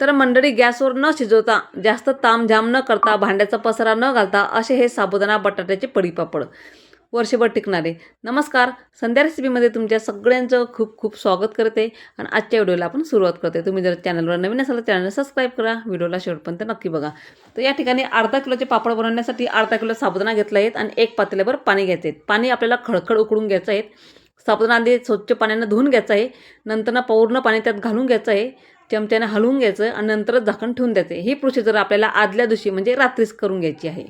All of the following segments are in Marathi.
तर मंडळी गॅसवर न शिजवता जास्त तामझाम न करता भांड्याचा पसरा न घालता असे हे साबुदाणा बटाट्याचे पडीपापड वर्षभर टिकणारे. नमस्कार संध्या रेसिपीमध्ये तुमच्या सगळ्यांचं खूप खूप स्वागत करते आणि आजच्या व्हिडिओला आपण सुरुवात करते. तुम्ही जर चॅनलवर नवीन असाल तर चॅनलला सबस्क्राईब करा व्हिडिओला शेवटपर्यंत नक्की बघा. तर या ठिकाणी अर्धा किलोचे पापड बनवण्यासाठी अर्धा किलो साबुदाणा घेतला आहेत आणि एक पातेल्यावर पाणी घ्यायचे आहेत पाणी आपल्याला खळखळ उकळून घ्यायचं आहे. साबुदाणा आधी स्वच्छ पाण्यानं धुवून घ्यायचं आहे. नंतर ना पूर्ण पाणी त्यात घालून घ्यायचं आहे. चमच्याने हलवून घ्यायचं आणि नंतरच झाकण ठेवून द्यायचं. ही प्रोसिजर आपल्याला आदल्या दिवशी म्हणजे रात्रीच करून घ्यायची आहे.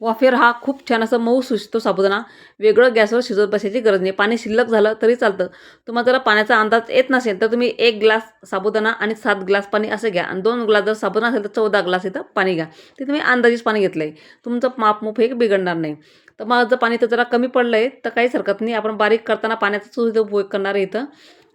वाफेर हा खूप छान असं मऊ सुचतो साबुदाणा. वेगळं गॅसवर शिजवत बसायची गरज नाही. पाणी शिल्लक झालं तरी चालतं. तुम्हाला जर पाण्याचा अंदाज येत नसेल तर तुम्ही एक ग्लास साबुदाणा आणि सात ग्लास पाणी असं घ्या. आणि दोन ग्लास जर साबुदाणा असेल तर चौदा ग्लास इथं पाणी घ्या. ते तुम्ही अंदाजेच पाणी घेतलं आहे तुमचं मापमूप हे बिघडणार नाही. तर मग जर पाणी तर जरा कमी पडलं आहे तर काहीच हरकत नाही. आपण बारीक करताना पाण्याचा सुद्धा उपयोग करणार आहे इथं.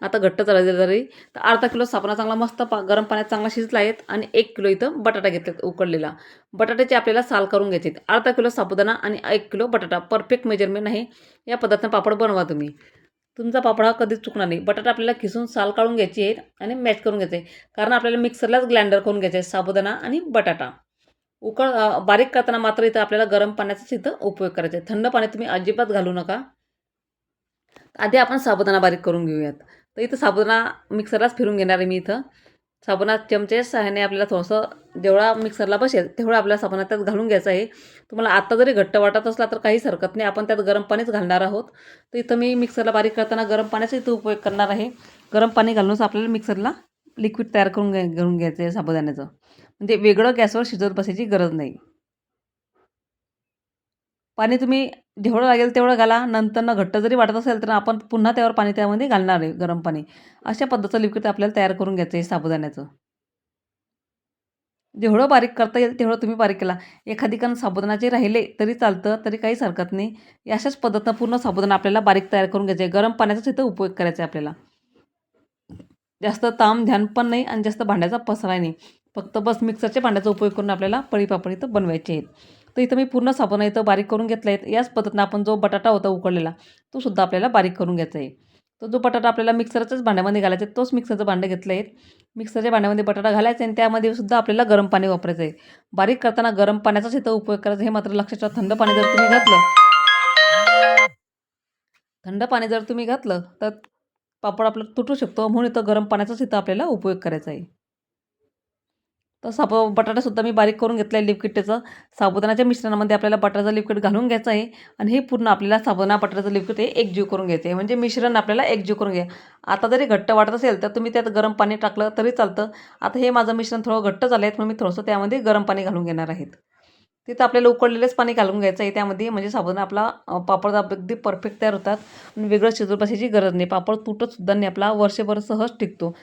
आता घट्ट चाललं जरी तर अर्धा किलो साबणा चांगला मस्त पा गरम पाण्यात चांगला शिजला आहेत आणि एक किलो इथं बटाटा घेतला उकडलेला. बटाट्याचे आपल्याला साल करून घ्यायचे आहेत. अर्धा किलो साबुदाणा आणि एक किलो बटाटा. परफेक्ट मेजरमेंट आहे. या पद्धतीनं पापड बनवा तुम्ही. तुमचा पापड हा कधीच चुकणार नाही. बटाटा आपल्याला खिसून साल काढून घ्यायची आहे आणि मॅच करून घ्यायचे आहे. कारण आपल्याला मिक्सरलाच ग्लँडर करून घ्यायचे आहे साबुदाणा आणि बटाटा. उकळ बारीक करताना मात्र इथं आपल्याला गरम पाण्याचाच इथं उपयोग करायचा आहे. थंड पाणी तुम्ही अजिबात घालू नका. आधी आपण साबुदाणा बारीक करून घेऊयात. तर इथं साबुदाणा मिक्सरलाच फिरून घेणार आहे मी इथं. साबुणा चमचे सहाय्याने आपल्याला थोडंसं जेवढा मिक्सरला बसेल तेवढा आपल्याला साबणा त्यात घालून घ्यायचा आहे. तुम्हाला आत्ता जरी घट्ट वाटत असला तर काहीच हरकत नाही. आपण त्यात गरम पाणीच घालणार आहोत. तर इथं मी मिक्सरला बारीक करताना गरम पाण्याचा इथं उपयोग करणार आहे. गरम पाणी घालूनच आपल्याला मिक्सरला लिक्विड तयार करून घ्या घेऊन घ्यायचं आहे साबुदाण्याचं. म्हणजे वेगळं गॅसवर शिजवत बसायची गरज नाही. पाणी तुम्ही जेवढं लागेल तेवढं घाला. नंतर घट्ट जरी वाटत असेल तर आपण पुन्हा त्यावर पाणी त्यामध्ये घालणार आहे गरम पाणी. अशा पद्धतीचं लिक्विड आपल्याला तयार करून घ्यायचं आहे साबुदाण्याचं. जेवढं बारीक करता येईल तेवढं तुम्ही बारीक केला. एखादी कारण साबुदाणाचे राहिले तरी चालतं तरी काहीच हरकत नाही. अशाच पद्धतीनं पूर्ण साबुदाणा आपल्याला बारीक तयार करून घ्यायचं आहे. गरम पाण्याचाच इथं उपयोग करायचा आहे आपल्याला. जास्त ताम ध्यान पण नाही आणि जास्त भांड्याचा पसरा नाही. फक्त बस मिक्सरच्या भांड्याचा उपयोग करून आपल्याला पळीपापड इथं बनवायचे आहेत. तर इथं मी पूर्ण साबण इथं बारीक करून घेतला आहे याच पद्धतीनं आपण जो बटाटा होता उकडलेला तो सुद्धा आपल्याला बारीक करून घ्यायचा आहे तो जो बटाटा आपल्याला मिक्सरच्याच भांड्यामध्ये घालायचा आहे तोच मिक्सरचं भांडं घेतलं आहे मिक्सरच्या भांड्यामध्ये बटाटा घालायचा आहे आणि त्यामध्ये सुद्धा आपल्याला गरम पाणी वापरायचं आहे बारीक करताना गरम पाण्याचाच इथं उपयोग करायचा. हे मात्र लक्षात ठेवा. थंड पाणी जर तुम्ही घातलं थंड पाणी जर तुम्ही घातलं तर पापड आपलं तुटू शकतो. म्हणून इथं गरम पाण्याचाच इथं आपल्याला उपयोग करायचा आहे तर साब बटाटासुद्धा मी बारीक करून घेतला आहे लिक्विड साबुदाणाच्या साबुदाण्याच्या मिश्रणामध्ये आपल्याला बटाटाचं लिक्विड घालून घ्यायचं आहे आणि हे पूर्ण आपल्याला साबुदाणा बटाटाचं लिपकिट हे एकजीव करून घ्यायचं आहे. म्हणजे मिश्रण आपल्याला एकजीव करून घ्या. आता जरी घट्ट वाटत असेल तर तुम्ही त्यात गरम पाणी टाकलं तरी चालतं. आता हे माझं मिश्रण थोडं घट्ट झालं आहे म्हणून मी थोडंसं त्यामध्ये गरम पाणी घालून घेणार आहेत तिथं आपल्याला उकडलेलंच पाणी घालून घ्यायचं आहे. त्यामध्ये म्हणजे साबुदाणा आपला पापड अगदी परफेक्ट तयार होतात. वेगळं शिजवत बसायची गरज नाही. पापड तुटतसुद्धा नाही. आपला वर्षभर सहज टिकतो.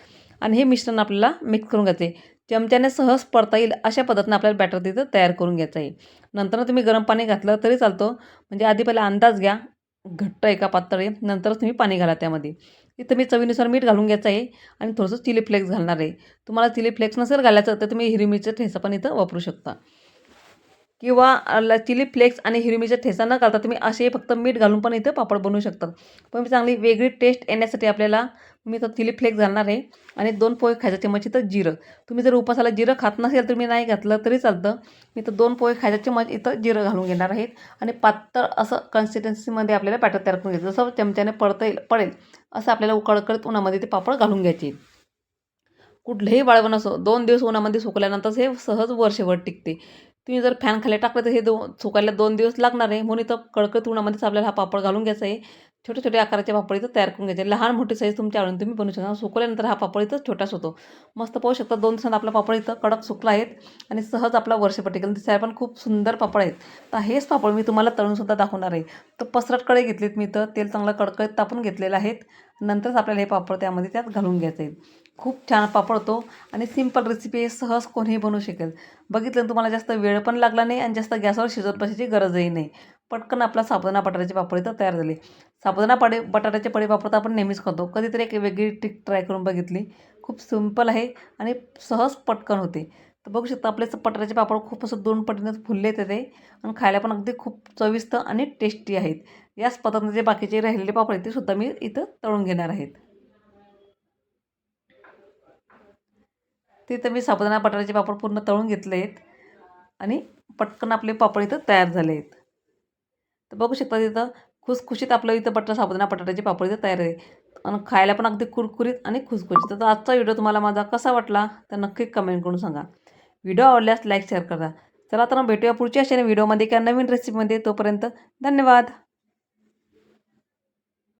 आणि हे मिश्रण आपल्याला मिक्स करून घ्यायचं आहे चमच्याने सहज पडता येईल अशा पद्धतीनं आपल्याला बॅटर तिथं तयार करून घ्यायचं आहे नंतर तुम्ही गरम पाणी घातलं तरी चालतं. म्हणजे आधी पहिला अंदाज घ्या. घट्ट आहे का पातळ आहे नंतरच तुम्ही पाणी घाला त्यामध्ये. तिथं मी चवीनुसार मीठ घालून घ्यायचं आहे आणि थोडंसं चिली फ्लेक्स घालणार आहे. तुम्हाला चिली फ्लेक्स नसेल घालायचं तर तुम्ही हिरवी मिरची ठेचा पण इथं वापरू शकता. किंवा चिली फ्लेक्स आणि हिरवीचा ठेचा न घालता तुम्ही असे फक्त मीठ घालून पण इथं पापड बनवू शकतात पण चांगली वेगळी टेस्ट येण्यासाठी आपल्याला मी तर चिली फ्लेक्स घालणार आहे. आणि दोन पोहे खायच्या चमच इथं जिरं. तुम्ही जर उपासाला जिरं खात नसेल तर मी नाही घातलं तरी चालतं. मी तर दोन पोहे खायच्या चमच इथं जिरं घालून घेणार आहेत. आणि पातळ असं कन्सिस्टन्सीमध्ये आपल्याला पॅटर तयार करून घ्यायचं. जसं चमच्याने पडता येईल पडेल असं आपल्याला उकळकळत उन्हामध्ये ते पापड घालून घ्यायचे. कुठलंही वाळवण असो दोन दिवस उन्हामध्ये सुकल्यानंतर हे सहज वर्षभर टिकते. तुम्ही जर फॅन खाली टाकलं तर हे दो सुकायला दोन दिवस लागणार आहे. म्हणून इथं कडकत उन्हामध्येच आपल्याला हा पापड घालून घ्यायचा आहे. छोटे छोटे आकाराचे पापड इथं तयार करून घ्यायचे. लहान मोठी साईज तुमच्या आवडून तुम्ही बनवू शकता. सुकल्यानंतर हा पापड इथं छोटाच होतो. मस्त पाहू शकता दोन दिवसांत आपला पापड इथं कडक सुकला आहेत आणि सहज आपला वर्षपट्टी टिकेल दिसायला पण खूप सुंदर पापड आहेत. तर हेच पापड मी तुम्हाला तळूनसुद्धा दाखवणार आहे. तर पसरट कढई घेतलीत मी इथं. तेल चांगलं कडकडीत तापून घेतलेलं आहेत. नंतरच आपल्याला हे पापड त्यामध्ये त्यात घालून घ्यायचे आहेत खूप छान पापड होतो आणि सिंपल रेसिपी आहे. सहज कोणीही बनवू शकेल. बघितलं तुम्हाला जास्त वेळ पण लागला नाही आणि जास्त गॅसवर शिजत बसायची गरजही नाही. पटकन आपला साबुदाणा बटाट्याचे पापड इथं तयार झाले. साबुदाणा पडे बटाट्याचे पडे पापड तर आपण नेहमीच खातो. कधीतरी एक वेगळी ट्रिक ट्राय करून बघितली. खूप सिंपल आहे आणि सहज पटकन होते. तर बघू शकता आपले बटाट्याचे पापड खूप असं दोन पटीनं फुलले येते ते. आणि खायला पण अगदी खूप चविस्त आणि टेस्टी आहेत. याच पदार्थ जे बाकीचे राहिलेले पापड आहेत ते सुद्धा मी इथं तळून घेणार आहेत. तिथं मी साबुदाणा बटाट्याचे पापड पूर्ण तळून घेतले आहेत. आणि पटकन आपले पापड इथं तयार झाले आहेत. तर बघू शकता तिथं खुसखुशीत आपलं इथं बटर साबुदाणा बटाट्याची पापड इथं तयार आहे. आणि खायला पण अगदी कुरकुरीत आणि खुसखुशीत. तर आजचा व्हिडिओ तुम्हाला माझा कसा वाटला तर नक्की कमेंट करून सांगा. व्हिडिओ आवडल्यास लाईक शेअर करा. चला तर मग भेटूया पुढच्या अशा व्हिडिओमध्ये किंवा नवीन रेसिपीमध्ये तोपर्यंत धन्यवाद.